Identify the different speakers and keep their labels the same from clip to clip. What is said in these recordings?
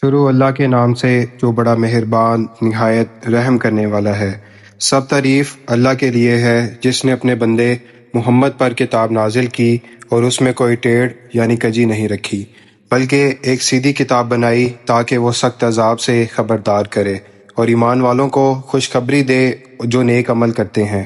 Speaker 1: شروع اللہ کے نام سے جو بڑا مہربان، نہایت رحم کرنے والا ہے۔ سب تعریف اللہ کے لیے ہے، جس نے اپنے بندے محمد پر کتاب نازل کی اور اس میں کوئی ٹیڑھ یعنی کجی نہیں رکھی، بلکہ ایک سیدھی کتاب بنائی تاکہ وہ سخت عذاب سے خبردار کرے اور ایمان والوں کو خوشخبری دے جو نیک عمل کرتے ہیں۔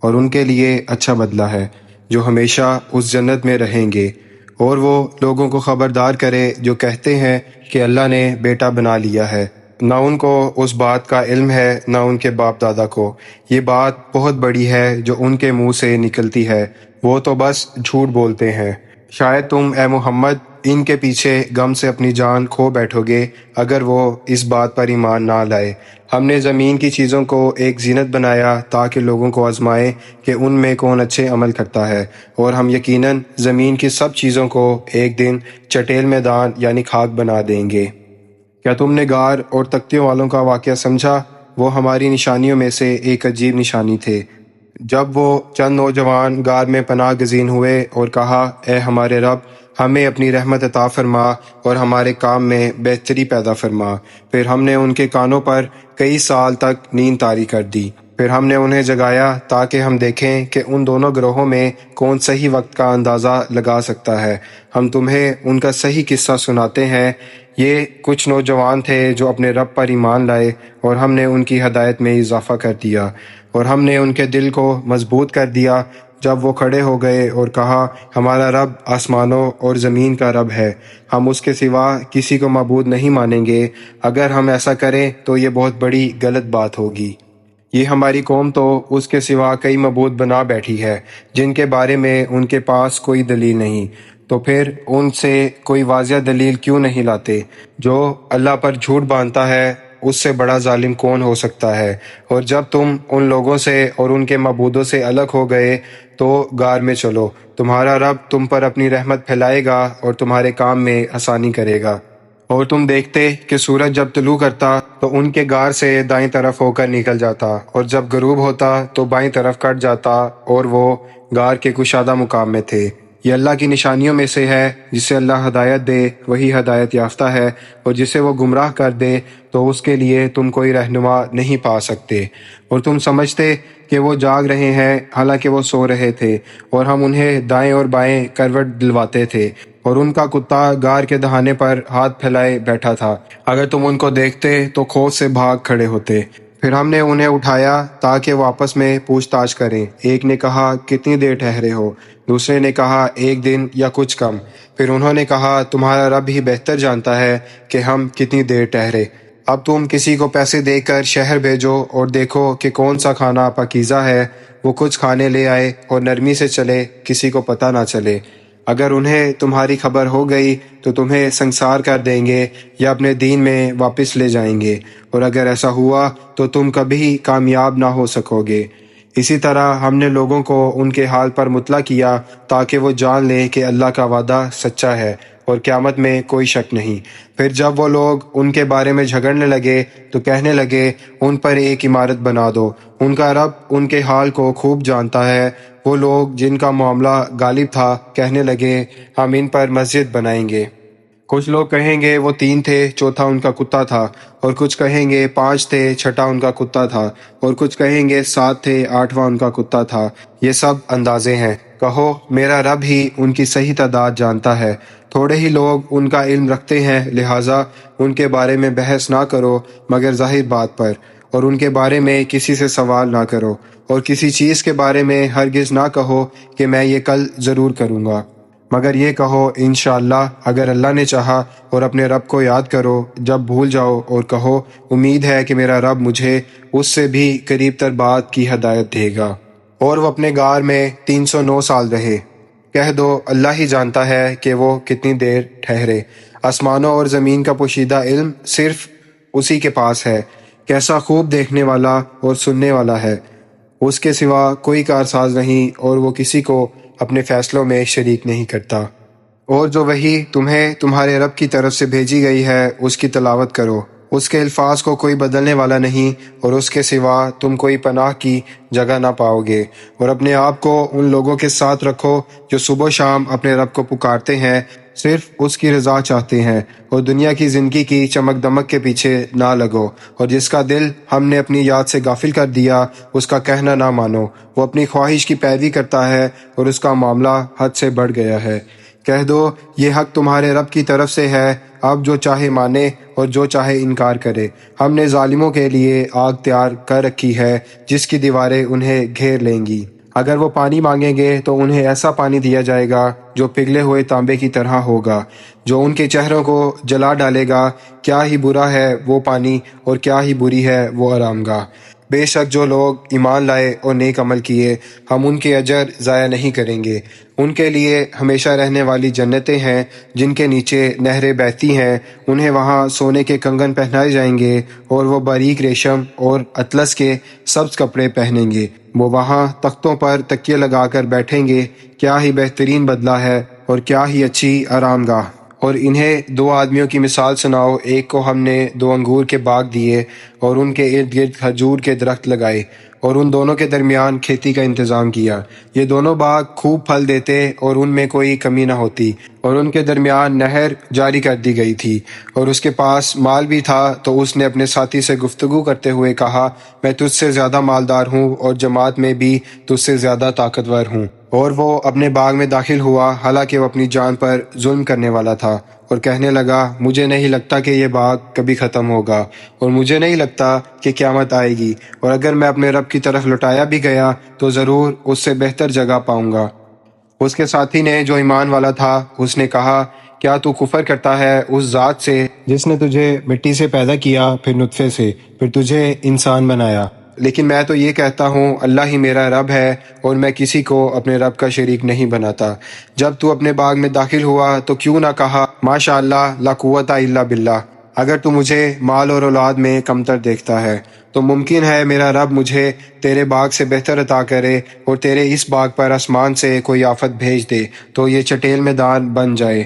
Speaker 1: اور ان کے لیے اچھا بدلہ ہے جو ہمیشہ اس جنت میں رہیں گے۔ اور وہ لوگوں کو خبردار کرے جو کہتے ہیں کہ اللہ نے بیٹا بنا لیا ہے۔ نہ ان کو اس بات کا علم ہے، نہ ان کے باپ دادا کو۔ یہ بات بہت بڑی ہے جو ان کے منہ سے نکلتی ہے۔ وہ تو بس جھوٹ بولتے ہیں۔ شاید تم اے محمد ان کے پیچھے غم سے اپنی جان کھو بیٹھو گے اگر وہ اس بات پر ایمان نہ لائے۔ ہم نے زمین کی چیزوں کو ایک زینت بنایا تاکہ لوگوں کو آزمائے کہ ان میں کون اچھے عمل کرتا ہے۔ اور ہم یقیناً زمین کی سب چیزوں کو ایک دن چٹیل میدان یعنی خاک بنا دیں گے۔ کیا تم نے گار اور تختیوں والوں کا واقعہ سمجھا؟ وہ ہماری نشانیوں میں سے ایک عجیب نشانی تھے۔ جب وہ چند نوجوان گار میں پناہ گزین ہوئے اور کہا، اے ہمارے رب، ہمیں اپنی رحمت عطا فرما اور ہمارے کام میں بہتری پیدا فرما. پھر ہم نے ان کے کانوں پر کئی سال تک نیند تاری کر دی۔ پھر ہم نے انہیں جگایا تاکہ ہم دیکھیں کہ ان دونوں گروہوں میں کون صحیح وقت کا اندازہ لگا سکتا ہے۔ ہم تمہیں ان کا صحیح قصہ سناتے ہیں۔ یہ کچھ نوجوان تھے جو اپنے رب پر ایمان لائے اور ہم نے ان کی ہدایت میں اضافہ کر دیا۔ اور ہم نے ان کے دل کو مضبوط کر دیا جب وہ کھڑے ہو گئے اور کہا، ہمارا رب آسمانوں اور زمین کا رب ہے، ہم اس کے سوا کسی کو معبود نہیں مانیں گے۔ اگر ہم ایسا کریں تو یہ بہت بڑی غلط بات ہوگی۔ یہ ہماری قوم تو اس کے سوا کئی معبود بنا بیٹھی ہے، جن کے بارے میں ان کے پاس کوئی دلیل نہیں۔ تو پھر ان سے کوئی واضح دلیل کیوں نہیں لاتے؟ جو اللہ پر جھوٹ باندھتا ہے اس سے بڑا ظالم کون ہو سکتا ہے؟ اور جب تم ان لوگوں سے اور ان کے معبودوں سے الگ ہو گئے تو گار میں چلو۔ تمہارا رب تم پر اپنی رحمت پھیلائے گا اور تمہارے کام میں آسانی کرے گا۔ اور تم دیکھتے کہ سورج جب طلوع کرتا تو ان کے گار سے دائیں طرف ہو کر نکل جاتا، اور جب غروب ہوتا تو بائیں طرف کٹ جاتا اور وہ گار کے کشادہ مقام میں تھے۔ یہ اللہ کی نشانیوں میں سے ہے، جسے اللہ ہدایت دے، وہی ہدایت یافتہ ہے، اور جسے وہ گمراہ کر دے، تو اس کے لیے تم کوئی رہنما نہیں پا سکتے۔ اور تم سمجھتے کہ وہ جاگ رہے ہیں، حالانکہ وہ سو رہے تھے، اور ہم انہیں دائیں اور بائیں کروٹ دلواتے تھے، اور ان کا کتا گار کے دہانے پر ہاتھ پھیلائے بیٹھا تھا۔ اگر تم ان کو دیکھتے تو کھوج سے بھاگ کھڑے ہوتے۔ پھر ہم نے انہیں اٹھایا تاکہ وہ آپس میں پوچھ تاچھ کریں۔ ایک نے کہا، کتنی دیر ٹھہرے ہو؟ دوسرے نے کہا، ایک دن یا کچھ کم۔ پھر انہوں نے کہا، تمہارا رب ہی بہتر جانتا ہے کہ ہم کتنی دیر ٹھہرے۔ اب تم کسی کو پیسے دے کر شہر بھیجو اور دیکھو کہ کون سا کھانا پکیزہ ہے۔ وہ کچھ کھانے لے آئے اور نرمی سے چلے، کسی کو پتہ نہ چلے۔ اگر انہیں تمہاری خبر ہو گئی تو تمہیں سنسار کر دیں گے یا اپنے دین میں واپس لے جائیں گے۔ اور اگر ایسا ہوا تو تم کبھی کامیاب نہ ہو سکو گے۔ اسی طرح ہم نے لوگوں کو ان کے حال پر مطلع کیا تاکہ وہ جان لیں کہ اللہ کا وعدہ سچا ہے۔ اور قیامت میں کوئی شک نہیں۔ پھر جب وہ لوگ ان کے بارے میں جھگڑنے لگے تو کہنے لگے، ان پر ایک عمارت بنا دو۔ ان کا رب ان کے حال کو خوب جانتا ہے۔ وہ لوگ جن کا معاملہ غالب تھا، کہنے لگے، ہم ان پر مسجد بنائیں گے۔ کچھ لوگ کہیں گے وہ تین تھے، چوتھا ان کا کتا تھا، اور کچھ کہیں گے پانچ تھے، چھٹا ان کا کتا تھا، اور کچھ کہیں گے سات تھے، آٹھواں ان کا کتا تھا۔ یہ سب اندازے ہیں۔ کہو، میرا رب ہی ان کی صحیح تعداد جانتا ہے۔ تھوڑے ہی لوگ ان کا علم رکھتے ہیں، لہٰذا ان کے بارے میں بحث نہ کرو مگر ظاہر بات پر، اور ان کے بارے میں کسی سے سوال نہ کرو، اور کسی چیز کے بارے میں ہرگز نہ کہو کہ میں یہ کل ضرور کروں گا۔ مگر یہ کہو، انشاءاللہ، اگر اللہ نے چاہا اور اپنے رب کو یاد کرو، جب بھول جاؤ اور کہو، امید ہے کہ میرا رب مجھے اس سے بھی قریب تر بات کی ہدایت دے گا۔ اور وہ اپنے گار میں تین سو نو سال رہے۔ کہہ دو، اللہ ہی جانتا ہے کہ وہ کتنی دیر ٹھہرے۔ آسمانوں اور زمین کا پوشیدہ علم صرف اسی کے پاس ہے۔ کیسا خوب دیکھنے والا اور سننے والا ہے۔ اس کے سوا کوئی کارساز نہیں اور وہ کسی کو اپنے فیصلوں میں شریک نہیں کرتا۔ اور جو وہی تمہیں تمہارے رب کی طرف سے بھیجی گئی ہے، اس کی تلاوت کرو۔ اس کے الفاظ کو کوئی بدلنے والا نہیں، اور اس کے سوا تم کوئی پناہ کی جگہ نہ پاؤ گے۔ اور اپنے آپ کو ان لوگوں کے ساتھ رکھو جو صبح و شام اپنے رب کو پکارتے ہیں۔ صرف اس کی رضا چاہتے ہیں اور دنیا کی زندگی کی چمک دمک کے پیچھے نہ لگو اور جس کا دل ہم نے اپنی یاد سے غافل کر دیا، اس کا کہنا نہ مانو۔ وہ اپنی خواہش کی پیروی کرتا ہے اور اس کا معاملہ حد سے بڑھ گیا ہے۔ کہہ دو، یہ حق تمہارے رب کی طرف سے ہے۔ اب جو چاہے مانے اور جو چاہے انکار کرے۔ ہم نے ظالموں کے لیے آگ تیار کر رکھی ہے، جس کی دیواریں انہیں گھیر لیں گی۔ اگر وہ پانی مانگیں گے تو انہیں ایسا پانی دیا جائے گا جو پگھلے ہوئے تانبے کی طرح ہوگا، جو ان کے چہروں کو جلا ڈالے گا، کیا ہی برا ہے وہ پانی اور کیا ہی بری ہے وہ آرام گاہ۔ بے شک جو لوگ ایمان لائے اور نیک عمل کیے، ہم ان کے اجر ضائع نہیں کریں گے۔ ان کے لیے ہمیشہ رہنے والی جنتیں ہیں، جن کے نیچے نہریں بہتی ہیں، انہیں وہاں سونے کے کنگن پہنائے جائیں گے اور وہ باریک ریشم اور اطلس کے سبز کپڑے پہنیں گے۔ وہ وہاں تختوں پر تکیے لگا کر بیٹھیں گے۔ کیا ہی بہترین بدلہ ہے اور کیا ہی اچھی آرام گاہ۔ اور انہیں دو آدمیوں کی مثال سناؤ، ایک کو ہم نے دو انگور کے باغ دیے اور ان کے ارد گرد کھجور کے درخت لگائے۔ اور ان دونوں کے درمیان کھیتی کا انتظام کیا۔ یہ دونوں باغ خوب پھل دیتے اور ان میں کوئی کمی نہ ہوتی اور ان کے درمیان نہر جاری کر دی گئی تھی۔ اور اس کے پاس مال بھی تھا تو اس نے اپنے ساتھی سے گفتگو کرتے ہوئے کہا، میں تجھ سے زیادہ مالدار ہوں اور جماعت میں بھی تجھ سے زیادہ طاقتور ہوں۔ اور وہ اپنے باغ میں داخل ہوا، حالانکہ وہ اپنی جان پر ظلم کرنے والا تھا۔ اور کہنے لگا، مجھے نہیں لگتا کہ یہ باغ کبھی ختم ہوگا، اور مجھے نہیں لگتا کہ قیامت آئے گی، اور اگر میں اپنے رب کی طرف لٹایا بھی گیا تو ضرور اس سے بہتر جگہ پاؤں گا۔ اس کے ساتھی نے جو ایمان والا تھا، اس نے کہا، کیا تو کفر کرتا ہے اس ذات سے جس نے تجھے مٹی سے پیدا کیا، پھر نطفے سے، پھر تجھے انسان بنایا۔ لیکن میں تو یہ کہتا ہوں، اللہ ہی میرا رب ہے، اور میں کسی کو اپنے رب کا شریک نہیں بناتا۔ جب تو اپنے باغ میں داخل ہوا تو کیوں نہ کہا ماشاء اللہ لا قوت الا باللہ۔ اگر تو مجھے مال اور اولاد میں کمتر دیکھتا ہے، تو ممکن ہے میرا رب مجھے تیرے باغ سے بہتر عطا کرے اور تیرے اس باغ پر آسمان سے کوئی آفت بھیج دے تو یہ چٹیل میں دان بن جائے،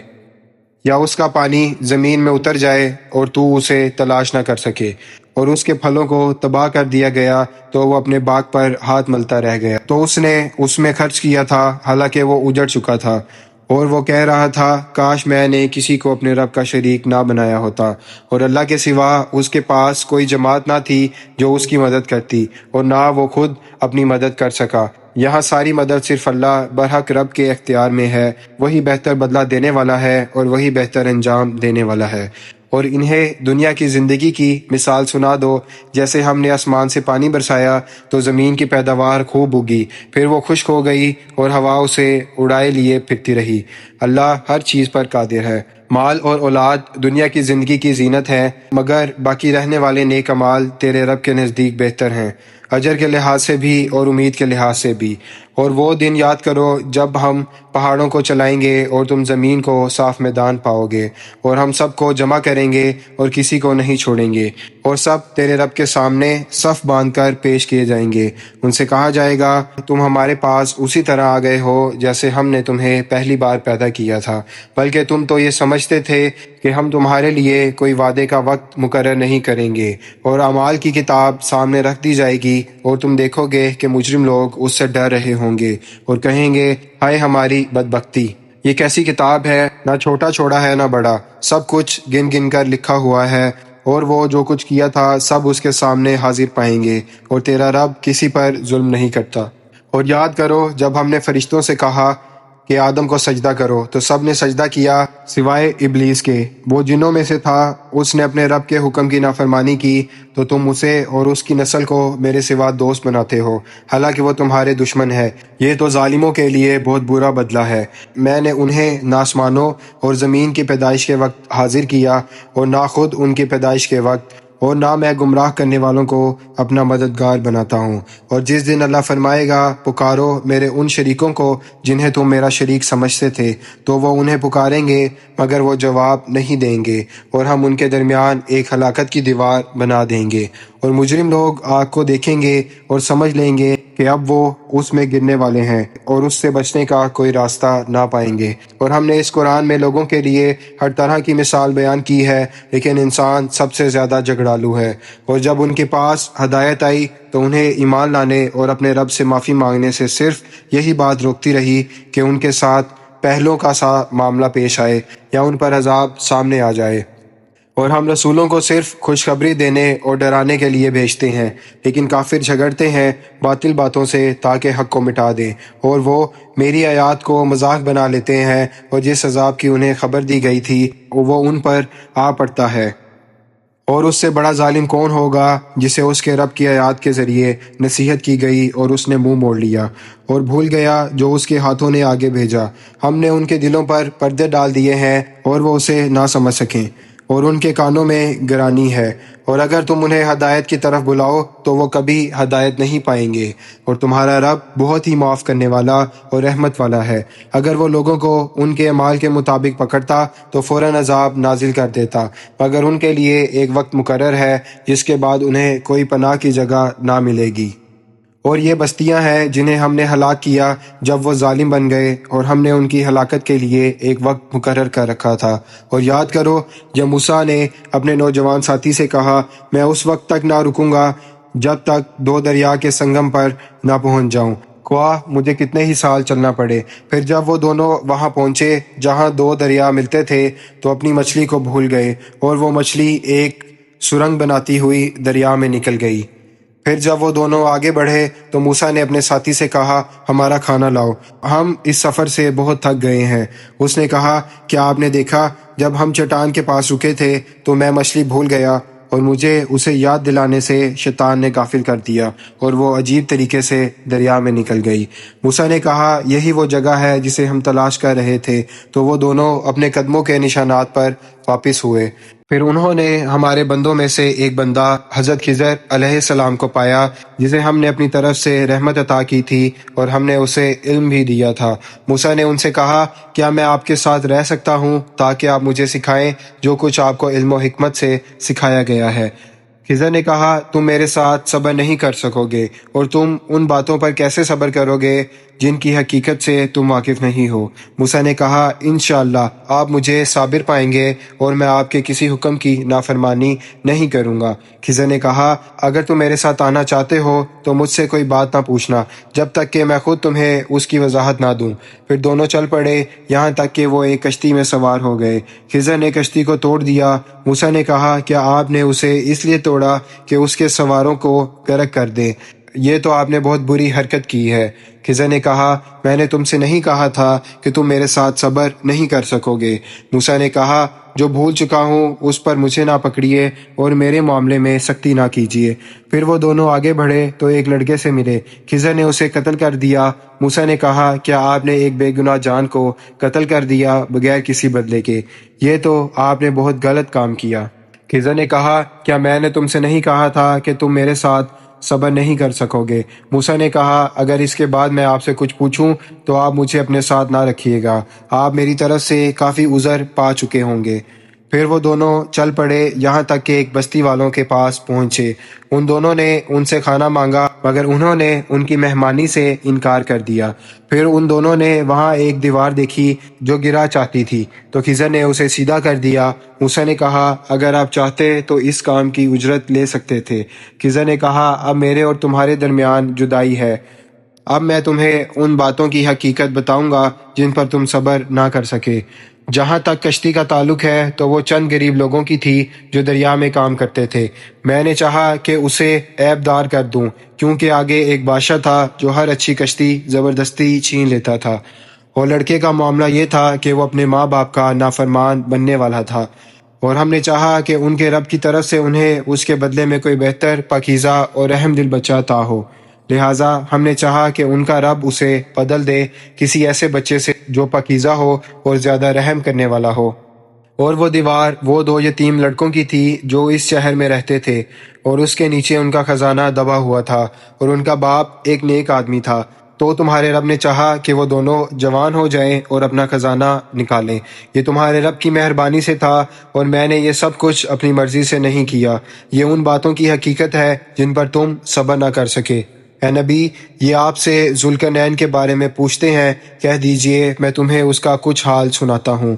Speaker 1: یا اس کا پانی زمین میں اتر جائے اور تو اسے تلاش نہ کر سکے۔ اور اس کے پھلوں کو تباہ کر دیا گیا تو وہ اپنے باغ پر ہاتھ ملتا رہ گیا۔ تو اس نے اس میں خرچ کیا تھا، حالانکہ وہ اجڑ چکا تھا۔ اور وہ کہہ رہا تھا، کاش میں نے کسی کو اپنے رب کا شریک نہ بنایا ہوتا، اور اللہ کے سوا اس کے پاس کوئی جماعت نہ تھی جو اس کی مدد کرتی، اور نہ وہ خود اپنی مدد کر سکا۔ یہاں ساری مدد صرف اللہ برحق رب کے اختیار میں ہے، وہی بہتر بدلہ دینے والا ہے اور وہی بہتر انجام دینے والا ہے۔ اور انہیں دنیا کی زندگی کی مثال سنا دو۔ جیسے ہم نے آسمان سے پانی برسایا تو زمین کی پیداوار خوب اگی پھر وہ خشک ہو گئی اور ہوا اسے اڑائے لیے پھرتی رہی۔ اللہ ہر چیز پر قادر ہے۔ مال اور اولاد دنیا کی زندگی کی زینت ہے مگر باقی رہنے والے نیک مال تیرے رب کے نزدیک بہتر ہیں۔ اجر کے لحاظ سے بھی اور امید کے لحاظ سے بھی۔ اور وہ دن یاد کرو جب ہم پہاڑوں کو چلائیں گے اور تم زمین کو صاف میدان پاؤ گے، اور ہم سب کو جمع کریں گے اور کسی کو نہیں چھوڑیں گے۔ اور سب تیرے رب کے سامنے صف باندھ کر پیش کیے جائیں گے۔ ان سے کہا جائے گا، تم ہمارے پاس اسی طرح آ گئے ہو جیسے ہم نے تمہیں پہلی بار پیدا کیا تھا۔ بلکہ تم تو یہ سمجھتے تھے کہ ہم تمہارے لیے کوئی وعدے کا وقت مقرر نہیں کریں گے۔ اور اعمال کی کتاب سامنے رکھ دی جائے گی اور تم دیکھو گے کہ مجرم لوگ اس سے ڈر رہے ہوں گے اور کہیں گے، ہائے ہماری بدبختی۔ یہ کیسی کتاب ہے؟ نہ چھوٹا چھوڑا ہے، نہ بڑا۔ سب کچھ گن گن کر لکھا ہوا ہے۔ اور وہ جو کچھ کیا تھا، سب اس کے سامنے حاضر پائیں گے اور تیرا رب کسی پر ظلم نہیں کرتا۔ اور یاد کرو، جب ہم نے فرشتوں سے کہا کہ آدم کو سجدہ کرو۔ تو سب نے سجدہ کیا سوائے ابلیس کے۔ وہ جنوں میں سے تھا، اس نے اپنے رب کے حکم کی نافرمانی کی۔ تو تم اسے اور اس کی نسل کو میرے سوا دوست بناتے ہو۔ حالانکہ وہ تمہارے دشمن ہے۔ یہ تو ظالموں کے لیے بہت برا بدلہ ہے۔ میں نے انہیں ناسمانوں اور زمین کی پیدائش کے وقت حاضر کیا اور نہ خود ان کی پیدائش کے وقت اور نہ میں گمراہ کرنے والوں کو اپنا مددگار بناتا ہوں۔ اور جس دن اللہ فرمائے گا، پکارو میرے ان شریکوں کو جنہیں تم میرا شریک سمجھتے تھے، تو وہ انہیں پکاریں گے، مگر وہ جواب نہیں دیں گے، اور ہم ان کے درمیان ایک ہلاکت کی دیوار بنا دیں گے۔ اور مجرم لوگ آگ کو دیکھیں گے اور سمجھ لیں گے کہ اب وہ اس میں گرنے والے ہیں اور اس سے بچنے کا کوئی راستہ نہ پائیں گے۔ اور ہم نے اس قرآن میں لوگوں کے لیے ہر طرح کی مثال بیان کی ہے، لیکن انسان سب سے زیادہ جھگڑالو ہے۔ اور جب ان کے پاس ہدایت آئی تو انہیں ایمان لانے اور اپنے رب سے معافی مانگنے سے صرف یہی بات روکتی رہی کہ ان کے ساتھ پہلوں کا سا معاملہ پیش آئے یا ان پر عذاب سامنے آ جائے۔ اور ہم رسولوں کو صرف خوشخبری دینے اور ڈرانے کے لیے بھیجتے ہیں، لیکن کافر جھگڑتے ہیں باطل باتوں سے تاکہ حق کو مٹا دیں۔ اور وہ میری آیات کو مذاق بنا لیتے ہیں اور جس عذاب کی انہیں خبر دی گئی تھی، وہ ان پر آ پڑتا ہے۔ اور اس سے بڑا ظالم کون ہوگا جسے اس کے رب کی آیات کے ذریعے نصیحت کی گئی اور اس نے منہ موڑ لیا اور بھول گیا جو اس کے ہاتھوں نے آگے بھیجا۔ ہم نے ان کے دلوں پر پردے ڈال دیے ہیں اور وہ اسے نہ سمجھ سکیں۔ اور ان کے کانوں میں گرانی ہے۔ اور اگر تم انہیں ہدایت کی طرف بلاؤ، تو وہ کبھی ہدایت نہیں پائیں گے۔ اور تمہارا رب بہت ہی معاف کرنے والا اور رحمت والا ہے۔ اگر وہ لوگوں کو ان کے مال کے مطابق پکڑتا، تو فوراً عذاب نازل کر دیتا۔ مگر ان کے لیے ایک وقت مقرر ہے، جس کے بعد انہیں کوئی پناہ کی جگہ نہ ملے گی۔ اور یہ بستیاں ہیں جنہیں ہم نے ہلاک کیا جب وہ ظالم بن گئے اور ہم نے ان کی ہلاکت کے لیے ایک وقت مقرر کر رکھا تھا۔ اور یاد کرو، جب موسیٰ نے اپنے نوجوان ساتھی سے کہا، میں اس وقت تک نہ رکوں گا جب تک دو دریا کے سنگم پر نہ پہنچ جاؤں۔ خواہ مجھے کتنے ہی سال چلنا پڑے۔ پھر جب وہ دونوں وہاں پہنچے، جہاں دو دریا ملتے تھے، تو اپنی مچھلی کو بھول گئے اور وہ مچھلی ایک سرنگ بناتی ہوئی دریا میں نکل گئی۔ پھر جب وہ دونوں آگے بڑھے تو موسا نے اپنے ساتھی سے کہا، ہمارا کھانا لاؤ۔ ہم اس سفر سے بہت تھک گئے ہیں۔ اس نے کہا، کیا آپ نے دیکھا، جب ہم چٹان کے پاس رکے تھے تو میں مچھلی بھول گیا اور مجھے اسے یاد دلانے سے شیطان نے غافل کر دیا اور وہ عجیب طریقے سے دریا میں نکل گئی۔ موسا نے کہا، یہی وہ جگہ ہے جسے ہم تلاش کر رہے تھے۔ تو وہ دونوں اپنے قدموں کے نشانات پر واپس ہوئے۔ پھر انہوں نے ہمارے بندوں میں سے ایک بندہ حضرت خضر علیہ السلام کو پایا، جسے ہم نے اپنی طرف سے رحمت عطا کی تھی اور ہم نے اسے علم بھی دیا تھا۔ موسا نے ان سے کہا، کیا میں آپ کے ساتھ رہ سکتا ہوں تاکہ آپ مجھے سکھائیں جو کچھ آپ کو علم و حکمت سے سکھایا گیا ہے؟ خضر نے کہا، تم میرے ساتھ صبر نہیں کر سکو گے اور تم ان باتوں پر کیسے صبر کرو گے؟ جن کی حقیقت سے تم واقف نہیں ہو۔ موسیٰ نے کہا، انشاءاللہ، آپ مجھے صابر پائیں گے اور میں آپ کے کسی حکم کی نافرمانی نہیں کروں گا۔ خضر نے کہا، اگر تم میرے ساتھ آنا چاہتے ہو تو مجھ سے کوئی بات نہ پوچھنا، جب تک کہ میں خود تمہیں اس کی وضاحت نہ دوں۔ پھر دونوں چل پڑے، یہاں تک کہ وہ ایک کشتی میں سوار ہو گئے۔ خضر نے کشتی کو توڑ دیا۔ موسیٰ نے کہا، کیا آپ نے اسے اس لیے توڑا کہ اس کے سواروں کو گرک کر دیں یہ تو آپ نے بہت بری حرکت کی ہے خزر نے کہا، میں نے تم سے نہیں کہا تھا کہ تم میرے ساتھ صبر نہیں کر سکو گے موسا نے کہا، جو بھول چکا ہوں، اس پر مجھے نہ پکڑیے اور میرے معاملے میں سختی نہ کیجیے۔ پھر وہ دونوں آگے بڑھے تو ایک لڑکے سے ملے۔ خزر نے اسے قتل کر دیا۔ موسا نے کہا، کیا آپ نے ایک بے گناہ جان کو قتل کر دیا بغیر کسی بدلے کے؟ یہ تو آپ نے بہت غلط کام کیا۔ خزر نے کہا، کیا میں نے تم سے نہیں کہا تھا کہ تم میرے ساتھ صبر نہیں کر سکو گے موسا نے کہا، اگر اس کے بعد میں آپ سے کچھ پوچھوں تو آپ مجھے اپنے ساتھ نہ رکھیے گا۔ آپ میری طرف سے کافی عذر پا چکے ہوں گے۔ پھر وہ دونوں چل پڑے یہاں تک کہ ایک بستی والوں کے پاس پہنچے۔ ان دونوں نے ان سے کھانا مانگا، مگر انہوں نے ان کی مہمانی سے انکار کر دیا۔ پھر ان دونوں نے وہاں ایک دیوار دیکھی جو گرا چاہتی تھی۔ تو خزر نے اسے سیدھا کر دیا۔ موسا نے کہا، اگر آپ چاہتے تو اس کام کی اجرت لے سکتے تھے۔ خزر نے کہا، اب میرے اور تمہارے درمیان جدائی ہے۔ اب میں تمہیں ان باتوں کی حقیقت بتاؤں گا جن پر تم صبر نہ کر سکے۔ جہاں تک کشتی کا تعلق ہے تو وہ چند غریب لوگوں کی تھی جو دریا میں کام کرتے تھے۔ میں نے چاہا کہ اسے عیب دار کر دوں، کیونکہ آگے ایک بادشاہ تھا جو ہر اچھی کشتی زبردستی چھین لیتا تھا۔ اور لڑکے کا معاملہ یہ تھا کہ وہ اپنے ماں باپ کا نافرمان بننے والا تھا۔ اور ہم نے چاہا کہ ان کے رب کی طرف سے انہیں اس کے بدلے میں کوئی بہتر، پاکیزہ اور رحم دل بچہ تا ہو۔ لہٰذا ہم نے چاہا کہ ان کا رب اسے بدل دے، کسی ایسے بچے سے جو پکیزہ ہو اور زیادہ رحم کرنے والا ہو۔ اور وہ دیوار، وہ دو یتیم لڑکوں کی تھی جو اس شہر میں رہتے تھے، اور اس کے نیچے ان کا خزانہ دبا ہوا تھا، اور ان کا باپ ایک نیک آدمی تھا۔ تو تمہارے رب نے چاہا کہ وہ دونوں جوان ہو جائیں اور اپنا خزانہ نکالیں۔ یہ تمہارے رب کی مہربانی سے تھا، اور میں نے یہ سب کچھ اپنی مرضی سے نہیں کیا۔ یہ ان باتوں کی حقیقت ہے جن پر تم صبر نہ کر سکے۔ اے نبی، یہ آپ سے ذوالکنین کے بارے میں پوچھتے ہیں، کہہ دیجیے، میں تمہیں اس کا کچھ حال سناتا ہوں۔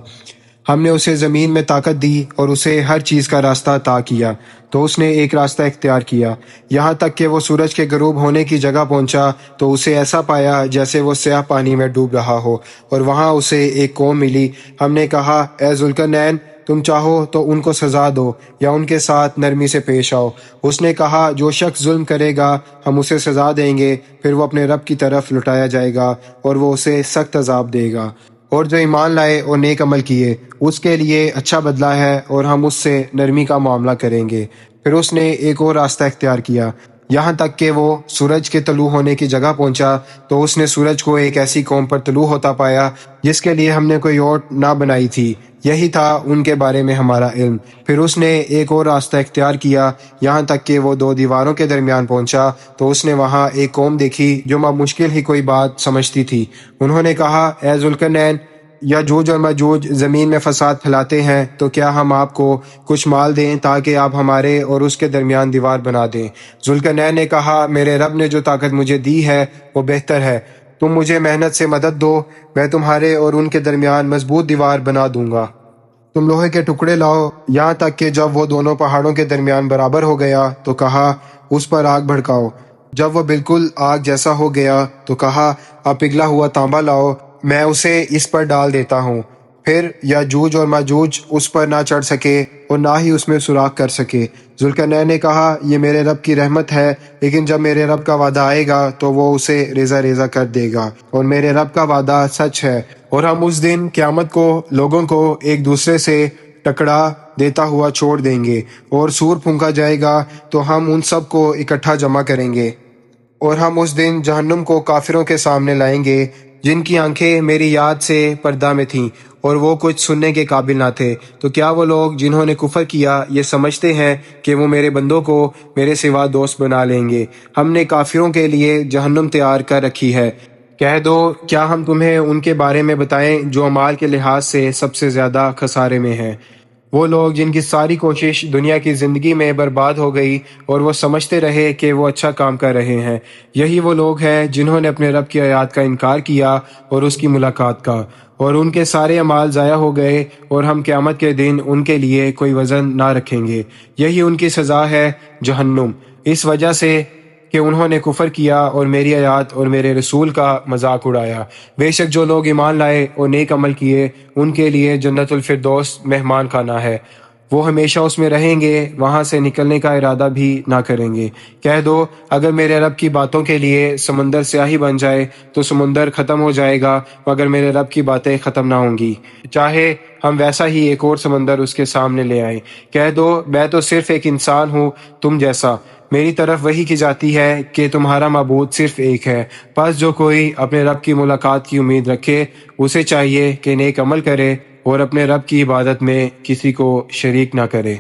Speaker 1: ہم نے اسے زمین میں طاقت دی اور اسے ہر چیز کا راستہ عطا کیا، تو اس نے ایک راستہ اختیار کیا۔ یہاں تک کہ وہ سورج کے غروب ہونے کی جگہ پہنچا، تو اسے ایسا پایا جیسے وہ سیاہ پانی میں ڈوب رہا ہو، اور وہاں اسے ایک قوم ملی۔ ہم نے کہا، اے ذوالقرنین تم چاہو تو ان کو سزا دو یا ان کے ساتھ نرمی سے پیش آؤ۔ اس نے کہا، جو شخص ظلم کرے گا، ہم اسے سزا دیں گے، پھر وہ اپنے رب کی طرف لٹایا جائے گا اور وہ اسے سخت عذاب دے گا۔ اور جو ایمان لائے اور نیک عمل کیے، اس کے لیے اچھا بدلہ ہے اور ہم اس سے نرمی کا معاملہ کریں گے۔ پھر اس نے ایک اور راستہ اختیار کیا۔ یہاں تک کہ وہ سورج کے طلوع ہونے کی جگہ پہنچا تو اس نے سورج کو ایک ایسی قوم پر طلوع ہوتا پایا جس کے لیے ہم نے کوئی اوٹ نہ بنائی تھی۔ یہی تھا ان کے بارے میں ہمارا علم۔ پھر اس نے ایک اور راستہ اختیار کیا، یہاں تک کہ وہ دو دیواروں کے درمیان پہنچا، تو اس نے وہاں ایک قوم دیکھی جو مشکل ہی کوئی بات سمجھتی تھی۔ انہوں نے کہا، اے ذوالقرنین یا جوج اور مجوج زمین میں فساد پھیلاتے ہیں، تو کیا ہم آپ کو کچھ مال دیں تاکہ آپ ہمارے اور اس کے درمیان دیوار بنا دیں؟ ذوالقرنین نے کہا، میرے رب نے جو طاقت مجھے دی ہے، وہ بہتر ہے۔ تم مجھے محنت سے مدد دو، میں تمہارے اور ان کے درمیان مضبوط دیوار بنا دوں گا۔ تم لوہے کے ٹکڑے لاؤ۔ یہاں تک کہ جب وہ دونوں پہاڑوں کے درمیان برابر ہو گیا تو کہا، اس پر آگ بھڑکاؤ۔ جب وہ بالکل آگ جیسا ہو گیا تو کہا، اب پگھلا ہوا تانبا لاؤ، میں اسے اس پر ڈال دیتا ہوں۔ پھر یا جوج اور ماجوج اس پر نہ چڑھ سکے اور نہ ہی اس میں سوراخ کر سکے۔ ذوالقرنین نے کہا، یہ میرے رب کی رحمت ہے، لیکن جب میرے رب کا وعدہ آئے گا تو وہ اسے ریزہ ریزہ کر دے گا۔ اور میرے رب کا وعدہ سچ ہے۔ اور ہم اس دن قیامت کو لوگوں کو ایک دوسرے سے ٹکڑا دیتا ہوا چھوڑ دیں گے۔ اور سور پھونکا جائے گا تو ہم ان سب کو اکٹھا جمع کریں گے۔ اور ہم اس دن جہنم کو کافروں کے سامنے لائیں گے، جن کی آنکھیں میری یاد سے پردہ میں تھیں۔ اور وہ کچھ سننے کے قابل نہ تھے۔ تو کیا وہ لوگ جنہوں نے کفر کیا یہ سمجھتے ہیں کہ وہ میرے بندوں کو میرے سوا دوست بنا لیں گے؟ ہم نے کافروں کے لیے جہنم تیار کر رکھی ہے۔ کہہ دو، کیا ہم تمہیں ان کے بارے میں بتائیں جو امال کے لحاظ سے سب سے زیادہ خسارے میں ہیں؟ وہ لوگ جن کی ساری کوشش دنیا کی زندگی میں برباد ہو گئی اور وہ سمجھتے رہے کہ وہ اچھا کام کر رہے ہیں۔ یہی وہ لوگ ہیں جنہوں نے اپنے رب کی آیات کا انکار کیا اور اس کی ملاقات کا۔ اور ان کے سارے اعمال ضائع ہو گئے اور ہم قیامت کے دن ان کے لیے کوئی وزن نہ رکھیں گے۔ یہی ان کی سزا ہے جہنم۔ اس وجہ سے کہ انہوں نے کفر کیا اور میری آیات اور میرے رسول کا مذاق اڑایا۔ بے شک جو لوگ ایمان لائے اور نیک عمل کیے، ان کے لیے جنت الفردوس مہمان خانہ ہے۔ وہ ہمیشہ اس میں رہیں گے، وہاں سے نکلنے کا ارادہ بھی نہ کریں گے۔ کہہ دو، اگر میرے رب کی باتوں کے لیے سمندر سیاہی بن جائے تو سمندر ختم ہو جائے گا، مگر میرے رب کی باتیں ختم نہ ہوں گی۔ چاہے ہم ویسا ہی ایک اور سمندر اس کے سامنے لے آئیں۔ کہہ دو، میں تو صرف ایک انسان ہوں، تم جیسا۔ میری طرف وہی کی جاتی ہے کہ تمہارا معبود صرف ایک ہے۔ پس جو کوئی اپنے رب کی ملاقات کی امید رکھے، اسے چاہیے کہ نیک عمل کرے اور اپنے رب کی عبادت میں کسی کو شریک نہ کرے۔